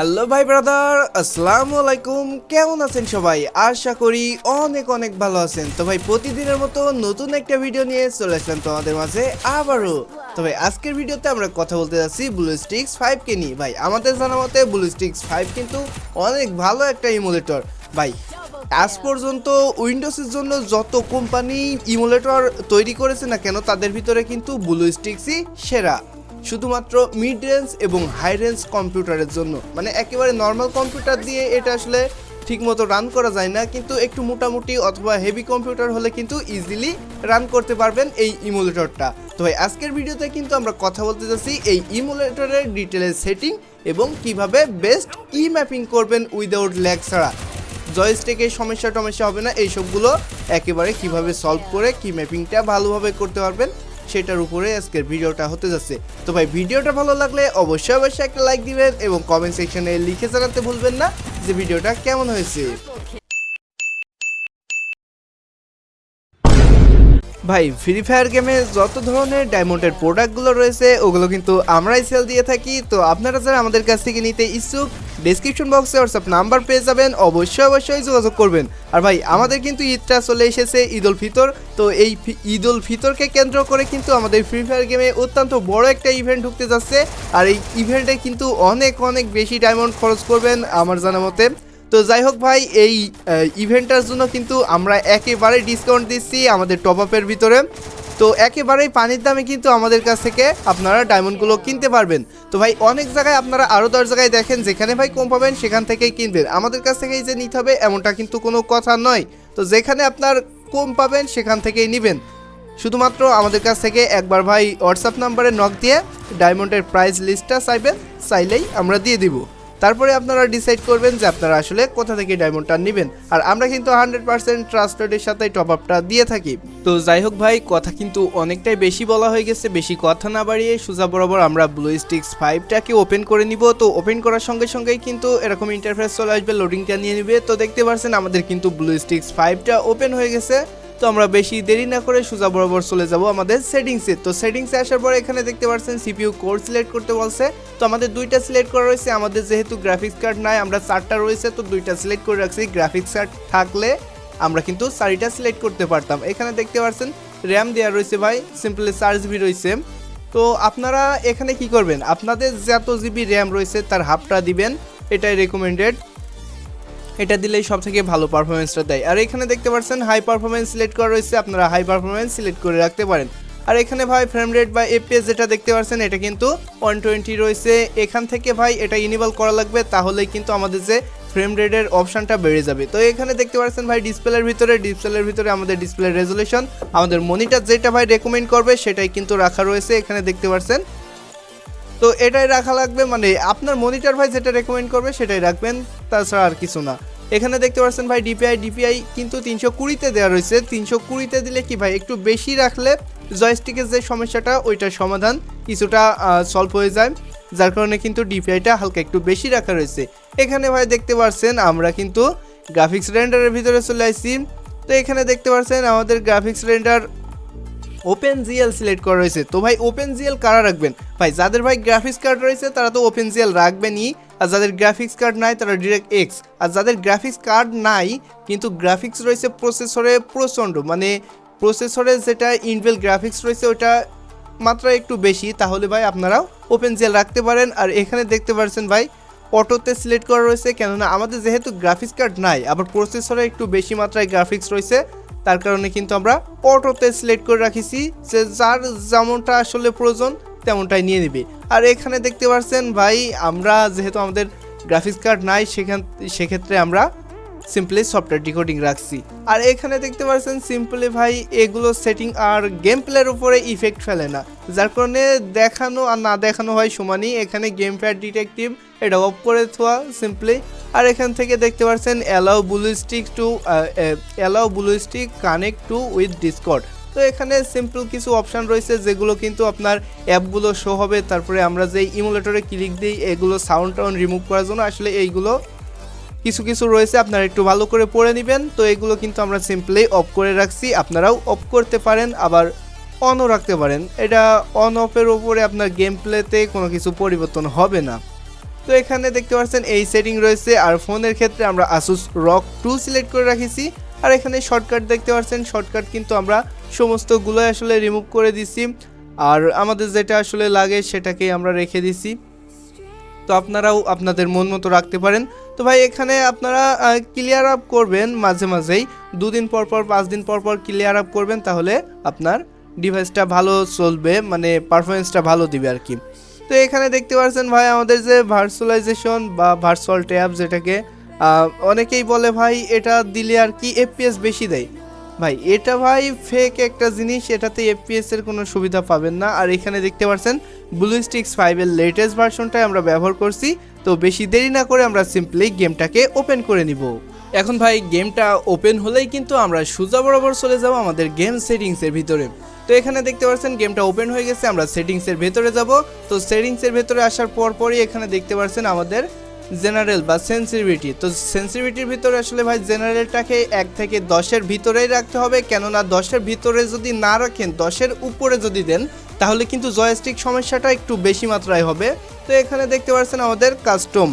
Hello ভাই brother আসসালামু আলাইকুম। কেমন আছেন সবাই? আশা করি অনেক অনেক ভালো আছেন। তো ভাই, প্রতিদিনের মতো নতুন একটা ভিডিও নিয়ে চলে আসলাম তোমাদের মাঝে আবারও। ভাই, আজকের ভিডিওতে আমরা কথা বলতে যাচ্ছি ব্লু স্টিক্স ফাইভ কে নিয়ে। ভাই, আমাদের জানা মতে ব্লু স্টিক্স ফাইভ কিন্তু অনেক ভালো একটা ইমুলেটর ভাই, আজ পর্যন্ত উইন্ডোজের জন্য যত কোম্পানি ইমুলেটর তৈরি করেছে না কেন, তাদের ভিতরে কিন্তু ব্লু স্টিক্সই সেরা। শুধুমাত্র মিড রেঞ্জ এবং হাই রেঞ্জ কম্পিউটারের জন্য। মানে একেবারে নর্মাল কম্পিউটার দিয়ে এটা আসলে ঠিকমতো রান করা যায় না, কিন্তু একটু মোটামুটি অথবা হেভি কম্পিউটার হলে কিন্তু ইজিলি রান করতে পারবেন এই ইমুলেটরটা তো ভাই, আজকের ভিডিওতে কিন্তু আমরা কথা বলতে যাচ্ছি এই ইমুলেটরের ডিটেলের সেটিং এবং কীভাবে বেস্ট ই ম্যাপিং করবেন উইদাউট ল্যাগ ছাড়া। জয়স্টিকে সমস্যা টমস্যা হবে না, এইসবগুলো একেবারে কীভাবে সলভ করে, কি ম্যাপিংটা ভালোভাবে করতে পারবেন সেটার উপরে আজকের ভিডিওটা হতে যাচ্ছে। তো ভাই, ভিডিওটা ভালো লাগলে অবশ্যই অবশ্যই একটা লাইক দিবেন এবং কমেন্ট সেকশনে লিখে জানাতে ভুলবেন না যে ভিডিওটা কেমন হয়েছে। ভাই ফ্রি ফায়ার গেমে যত ধরনের ডায়মন্ডের প্রোডাক্টগুলো রয়েছে, ওগুলো কিন্তু আমরাই সেল দিয়ে থাকি। তো আপনারা যারা আমাদের কাছ থেকে নিতে ইচ্ছুক ডিসক্রিপশন বক্সে হোয়াটসঅ্যাপ নাম্বার পেয়ে যাবেন। অবশ্যই অবশ্যই যোগাযোগ করবেন। আর ভাই, আমাদের কিন্তু ঈদটা চলে এসেছে, ঈদ উল ফিতর। তো এই ঈদ উল ফিতরকে কেন্দ্র করে কিন্তু আমাদের ফ্রি ফায়ার গেমে অত্যন্ত বড় একটা ইভেন্ট ঢুকতে যাচ্ছে। আর এই ইভেন্টে কিন্তু অনেক অনেক বেশি ডায়মন্ড খরচ করবেন আমার জানা মতে। তো যাই হোক ভাই, এই ইভেন্টটার জন্য কিন্তু আমরা একেবারে ডিসকাউন্ট দিচ্ছি আমাদের টপ আপের ভিতরে। তো একেবারেই পানির দামে কিন্তু আমাদের কাছ থেকে আপনারা ডায়মন্ডগুলো কিনতে পারবেন। তো ভাই, অনেক জায়গায় আপনারা আরও দশ জায়গায় দেখেন, যেখানে ভাই কম পাবেন, সেখান থেকেই কিনবেন। আমাদের কাছ থেকেই যে নিতে হবে, এমনটা কিন্তু কোনো কথা নয়। তো যেখানে আপনার কম পাবেন, সেখান থেকেই নেবেন। শুধুমাত্র আমাদের কাছ থেকে একবার ভাই হোয়াটসঅ্যাপ নাম্বারে নক দিয়ে ডায়মন্ডের প্রাইস লিস্টটা চাইবেন, চাইলেই আমরা দিয়ে দিব। তারপরে আপনারা ডিসাইড করবেন যে আপনারা আসলে কোথা থেকে ডায়মন্ডটা নেবেন। আর আমরা কিন্তু হান্ড্রেড পার্সেন্ট ট্রাস্টেডের সাথে টপ আপটা দিয়ে থাকি। তো যাই হোক ভাই, কথা কিন্তু অনেকটাই বেশি বলা হয়ে গেছে, বেশি কথা না বাড়িয়ে সোজা বরাবর আমরা ব্লু স্টিক্স ফাইভটাকে ওপেন করে নিব। তো ওপেন করার সঙ্গে সঙ্গেই কিন্তু এরকম ইন্টারফেস চলে আসবে লোডিংটা নিয়ে নিবে। তো দেখতে পাচ্ছেন আমাদের কিন্তু ব্লু স্টিক্স ফাইভটা ওপেন হয়ে গেছে। তো আমরা বেশি দেরি না করে সোজা বরাবর চলে যাব আমাদের সেটিংসে তো সেটিংসে আসার পরে এখানে দেখতে পাচ্ছেন সিপিইউ কোড সিলেক্ট করতে বলছে। তো আমাদের দুইটা সিলেক্ট করা রয়েছে। আমাদের যেহেতু গ্রাফিক্স কার্ড নাই, আমরা চারটা রয়েছে, তো দুইটা সিলেক্ট করে রাখছি। গ্রাফিক্স কার্ড থাকলে আমরা কিন্তু চারিটা সিলেক্ট করতে পারতাম। এখানে দেখতে পাচ্ছেন র্যাম দেওয়া রয়েছে ভাই সিম্পলি চার জিবি রয়েছে। তো আপনারা এখানে কি করবেন? আপনাদের যত জিবি র্যাম রয়েছে, তার হাফটা দিবেন। এটাই রেকমেন্ডেড এটা দিলেই সব থেকে ভালো পারফরমেন্সটা দেয়। আর এখানে দেখতে পাচ্ছেন হাই পারফরমেন্স সিলেক্ট করা রয়েছে, আপনারা হাই পারফরমেন্স সিলেক্ট করে রাখতে পারেন। আর এখানে ভাই ফ্রেম রেট বা এপিএস যেটা দেখতে পাচ্ছেন, এটা কিন্তু ওয়ান টোয়েন্টি রয়েছে। এখান থেকে ভাই, এটা ইনেবল করা লাগবে, তাহলেই কিন্তু আমাদের যে ফ্রেম রেটের অপশনটা বেড়ে যাবে। তো এখানে দেখতে পাচ্ছেন ভাই ডিসপ্লের ভিতরে ডিসপ্লের ভিতরে আমাদের ডিসপ্লে রেজলিউশন আমাদের মনিটর যেটা ভাই রেকমেন্ড করবে, সেটাই কিন্তু রাখা রয়েছে এখানে দেখতে পাচ্ছেন। তো এটাই রাখা লাগবে মানে আপনার মনিটর ভাই যেটা রেকমেন্ড করবে, সেটাই রাখবেন। তাছাড়া আর কিছু না। এখানে দেখতে পাচ্ছেন ভাই ডিপিআই ডিপিআই কিন্তু তিনশো কুড়িতে দেওয়া রয়েছে। তিনশো কুড়িতে দিলে কি ভাই, একটু বেশি রাখলে জয়স্টিকের যে সমস্যাটা, ওইটার সমাধান কিছুটা সলভ হয়ে যায়। যার কারণে কিন্তু ডিপিআইটা হালকা একটু বেশি রাখা রয়েছে। এখানে ভাই দেখতে পাচ্ছেন, আমরা কিন্তু গ্রাফিক্স রেন্ডারের ভিতরে চলে আসছি। তো এখানে দেখতে পাচ্ছেন, আমাদের graphics render open GL select করা রয়েছে। তো ভাই ওপেন জিএল কারা রাখবেন? ভাই, যাদের ভাই গ্রাফিক্স কার্ড রয়েছে, তারা তো ওপেন জিএল রাখবেনই। আর যাদের গ্রাফিক্স কার্ড নাই, তারা ডিরেক্ট এক্স আর যাদের গ্রাফিক্স কার্ড নাই, কিন্তু গ্রাফিক্স রয়েছে প্রসেসরে প্রচণ্ড। মানে প্রসেসরে যেটা ইনভেল গ্রাফিক্স রয়েছে, ওটা মাত্রা একটু বেশি। তাহলে ভাই আপনারাও ওপেন জেল রাখতে পারেন। আর এখানে দেখতে পাচ্ছেন ভাই, অটোতে সিলেক্ট করা রয়েছে। কেননা আমাদের যেহেতু গ্রাফিক্স কার্ড নাই, আবার প্রসেসরে একটু বেশি মাত্রায় গ্রাফিক্স রয়েছে, তার কারণে কিন্তু আমরা অটোতে সিলেক্ট করে রাখিছি। যে যার যেমনটা আসলে প্রয়োজন তেমনটাই নিয়ে নেবে। আর এখানে দেখতে পাচ্ছেন ভাই, আমরা যেহেতু আমাদের গ্রাফিক্স কার্ড নাই, সেখান সেক্ষেত্রে আমরা সিম্পলি সফটওয়্যার ডিকোডিং রাখছি। আর এখানে দেখতে পাচ্ছেন সিম্পলি ভাই, এগুলো সেটিং আর গেম প্লের উপরে ইফেক্ট ফেলে না। যার কারণে দেখানো আর না দেখানো হয় সমানই। এখানে গেম প্যাড ডিটেকটিভ এটা অফ করে থোয়া সিম্পলি আর এখান থেকে দেখতে পাচ্ছেন allow blue stick to allow blue stick connect to with Discord তো এখানে সিম্পল কিছু অপশান রয়েছে যেগুলো কিন্তু আপনার অ্যাপগুলো শো হবে। তারপরে আমরা যে ইমুলেটরে ক্লিক দিই, এগুলো সাউন্ড টাউন রিমুভ করার জন্য আসলে এইগুলো কিছু কিছু রয়েছে, আপনারা একটু ভালো করে পড়ে নেবেন। তো এগুলো কিন্তু আমরা সিম্পলি অফ করে রাখছি, আপনারাও অফ করতে পারেন, আবার অনও রাখতে পারেন। এটা অন অফের ওপরে আপনার গেম প্লেতে কোনো কিছু পরিবর্তন হবে না। তো এখানে দেখতে পাচ্ছেন, এই সেটিং রয়েছে। আর ফোনের ক্ষেত্রে আমরা আসুস রক টু সিলেক্ট করে রাখেছি। আর এখানে শর্টকাট দেখতে পাচ্ছেন শর্টকাট কিন্তু আমরা সমস্তগুলোই আসলে রিমুভ করে দিছি। আর আমাদের যেটা আসলে লাগে সেটাকেই আমরা রেখে দিছি। তো আপনারাও আপনাদের মন মতো রাখতে পারেন। তো ভাই, এখানে আপনারা ক্লিয়ার আপ করবেন মাঝে মাঝেই। দুদিন পর পর, পাঁচ দিন পর পর ক্লিয়ার আপ করবেন তাহলে আপনার ডিভাইসটা ভালো চলবে মানে পারফরমেন্সটা ভালো দিবে আর কি। তো এখানে দেখতে পাচ্ছেন ভাই, আমাদের যে ভার্চুয়ালাইজেশন বা ভার্চুয়াল ট্যাব যেটাকে অনেকেই বলে ভাই, এটা দিলে আর কি এফপিএস বেশি দেয়। ভাই, এটা ভাই ফেক একটা জিনিস, এটাতে এফপিএস এর কোনো সুবিধা পাবেন না। আর এখানে দেখতে পাচ্ছেন ব্লু স্টিক্স ফাইভের লেটেস্ট ভার্সনটাই আমরা ব্যবহার করছি। তো বেশি দেরি না করে আমরা সিম্পলি গেমটাকে ওপেন করে নিব। এখন ভাই গেমটা ওপেন হলেই কিন্তু আমরা সোজা বরাবর চলে যাব আমাদের গেম সেটিংসের ভিতরে। তো এখানে দেখতে পাচ্ছেন গেমটা ওপেন হয়ে গেছে, আমরা সেটিংসের ভেতরে যাব। তো সেটিংসের ভেতরে আসার পর পরই এখানে দেখতে পাচ্ছেন আমাদের জেনারেল বা সেন্সিটিভিটি তো সেন্সিটিভিটির ভিতরে আসলে ভাই জেনারেলটাকে এক থেকে দশের ভিতরেই রাখতে হবে। কেননা দশের ভিতরে যদি না রাখেন, দশের উপরে যদি দেন, তাহলে কিন্তু জয়স্টিক সমস্যাটা একটু বেশি মাত্রায় হবে। তো এখানে দেখতে পাচ্ছেন আমাদের কাস্টম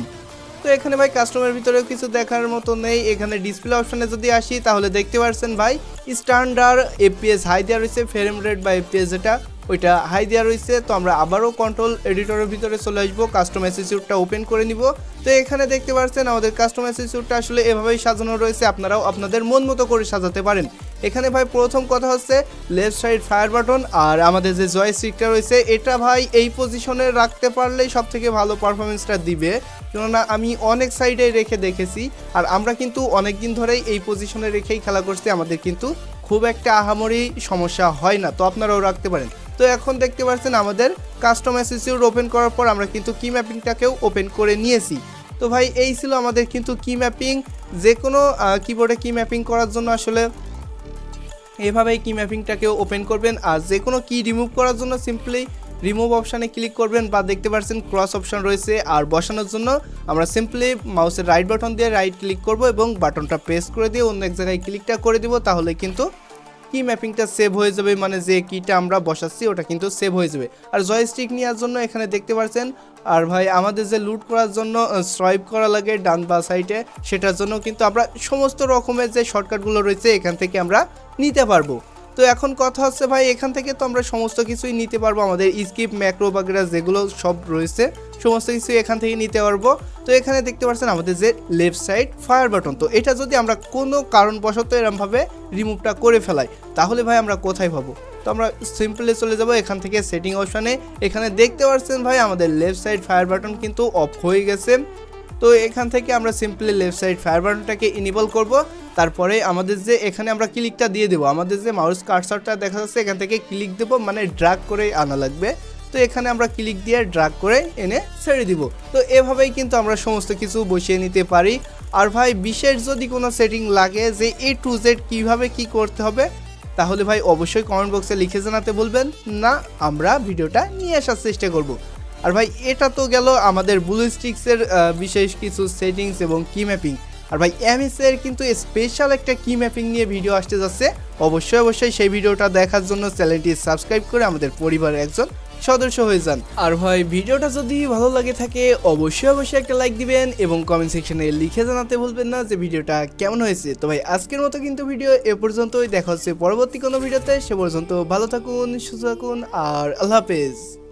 তো এখানে ভাই কাস্টমের ভিতরেও কিছু দেখার মতো নেই। এখানে ডিসপ্লে অপশানে যদি আসি, তাহলে দেখতে পাচ্ছেন ভাই স্ট্যান্ডার্ড এপিএস হাই দেওয়া রয়েছে ফ্রেম রেট বা এপিএস যেটা। ওইটা হাই দেওয়া রয়েছে, তো আমরা আবারও কন্ট্রোল এডিটরের ভিতরে চলে আসব কাস্টম অ্যাসিসিউটটা ওপেন করে নিব। তো এখানে দেখতে পাচ্ছেন আমাদের কাস্টম অ্যাসিসিউটটা আসলে এভাবেই সাজানো রয়েছে, আপনারাও আপনাদের মন মতো করে সাজাতে পারেন। এখানে ভাই প্রথম কথা হচ্ছে লেফট সাইড ফায়ার বাটন আর আমাদের যে জয় জয়স্টিকটা রয়েছে, এটা ভাই এই পজিশনে রাখতে পারলেই সব থেকে ভালো পারফরমেন্সটা দিবে। কেননা আমি অনেক সাইডে রেখে দেখেছি, আর আমরা কিন্তু অনেক দিন ধরেই এই পজিশনে রেখেই খেলা করছি, আমাদের কিন্তু খুব একটা আহামরি সমস্যা হয় না, তো আপনারাও রাখতে পারেন। তো এখন দেখতে পাচ্ছেন আমাদের কাস্টম অ্যাসিসিউট ওপেন করার পর আমরা কিন্তু কি ম্যাপিংটাকেও ওপেন করে নিয়েছি। তো ভাই, এই ছিল আমাদের কিন্তু কি ম্যাপিং যে কোনো কিবোর্ডে কি ম্যাপিং করার জন্য আসলে এভাবেই কি ম্যাপিংটাকেও ওপেন করবেন। আর যে কোনো কি রিমুভ করার জন্য সিম্পলি রিমুভ অপশানে ক্লিক করবেন বা দেখতে পাচ্ছেন ক্রস অপশন রয়েছে। আর বসানোর জন্য আমরা সিম্পলি মাউসের রাইট বাটন দিয়ে রাইট ক্লিক করব এবং বাটনটা প্রেস করে দিয়ে অন্য এক জায়গায় ক্লিকটা করে দিব। তাহলে কিন্তু কি ম্যাপিংটা সেভ হয়ে যাবে? মানে যে কিটা আমরা বসাচ্ছি, ওটা কিন্তু সেভ হয়ে যাবে। আর জয়স্টিক নেওয়ার জন্য এখানে দেখতে পাচ্ছেন আর ভাই আমাদের যে লুট করার জন্য সোয়াইপ করা লাগে ডান বা সাইডে সেটার জন্য কিন্তু আমরা সমস্ত রকমের যে শর্টকাটগুলো রয়েছে, এখান থেকে আমরা নিতে পারব। তো এখন কথা হচ্ছে ভাই, এখান থেকে তো আমরা সমস্ত কিছুই নিতে পারব, আমাদের স্কিপ ম্যাক্রো বাগেরা যেগুলো সব রয়েছে। সমস্ত কিছু এখান থেকে নিতে পারব। তো এখানে দেখতে পাচ্ছেন আমাদের যে লেফট সাইড ফায়ার বাটন তো এটা যদি আমরা কোনো কারণবশত এরমভাবে রিমুভটা করে ফেলাই, তাহলে ভাই আমরা কোথায় পাবো? তো আমরা সিম্পলি চলে যাব এখান থেকে সেটিং অপশানে এখানে দেখতে পাচ্ছেন ভাই আমাদের লেফট সাইড ফায়ার বাটন কিন্তু অফ হয়ে গেছে। তো এখান থেকে আমরা সিম্পলি লেফট সাইড ফায়ার বাটনটাকে ইনেবল করব। তারপরে আমাদের যে এখানে আমরা ক্লিকটা দিয়ে দেবো। আমাদের যে মাউস কার্সারটা দেখা যাচ্ছে, এখান থেকে ক্লিক দেবো মানে ড্রাগ করে আনা লাগবে। তো এখানে আমরা ক্লিক দিয়ে ড্রাগ করে এনে ছেড়ে দিব। তো এভাবেই কিন্তু আমরা সমস্ত কিছু বসিয়ে নিতে পারি। আর ভাই, বিশেষ যদি কোনো সেটিং লাগে যে এ টু জেড কীভাবে কি করতে হবে, তাহলে ভাই অবশ্যই কমেন্ট বক্সে লিখে জানাতে বলবেন। না, আমরা ভিডিওটা নিয়ে আসার চেষ্টা করব। আর ভাই, এটা তো গেল আমাদের ব্লু স্টিক্সের বিশেষ কিছু সেটিংস এবং কি ম্যাপিং আর ভাই এমএস এর কিন্তু স্পেশাল একটা কি ম্যাপিং নিয়ে ভিডিও আসতে যাচ্ছে। অবশ্যই অবশ্যই সেই ভিডিওটা দেখার জন্য চ্যানেলটি সাবস্ক্রাইব করে আমাদের পরিবারের একজন সদস্য হয়ে যান। আর ভাই, ভিডিওটা যদি ভালো লাগে থাকে, অবশ্যই অবশ্যই একটা লাইক দিবেন এবং কমেন্ট সেকশনে লিখে জানাতে ভুলবেন না যে ভিডিওটা কেমন হয়েছে। তো ভাই, আজকের মতো কিন্তু ভিডিও এ পর্যন্তই। দেখা হচ্ছে পরবর্তী কোনো ভিডিওতে সে পর্যন্ত ভালো থাকুন, সুস্থ থাকুন, আর আল্লাহ হাফেজ।